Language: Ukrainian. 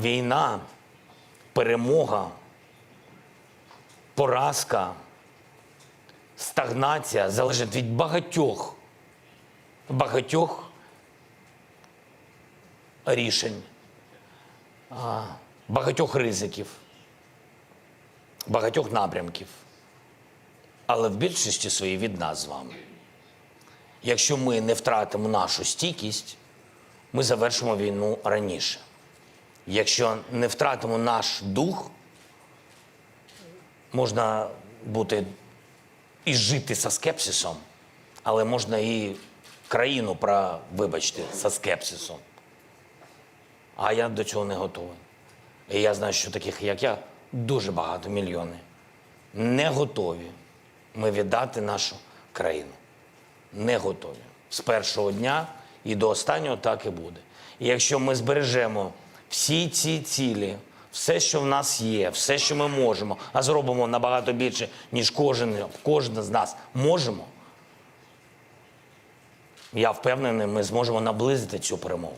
війна, перемога, поразка, стагнація залежить від багатьох, багатьох рішень, багатьох ризиків, багатьох напрямків. Але в більшості своїй від нас з вами. Якщо ми не втратимо нашу стійкість, ми завершимо війну раніше. Якщо не втратимо наш дух, можна бути і жити со скепсисом, але можна і країну про, вибачте, со скепсисом. А я до цього не готовий. І я знаю, що таких, як я, дуже багато мільйони. Не готові ми віддати нашу країну. Не готові. З першого дня і до останнього так і буде. І якщо ми збережемо всі ці цілі, все, що в нас є, все, що ми можемо, а зробимо набагато більше, ніж кожен, кожен з нас можемо, я впевнений, ми зможемо наблизити цю перемогу.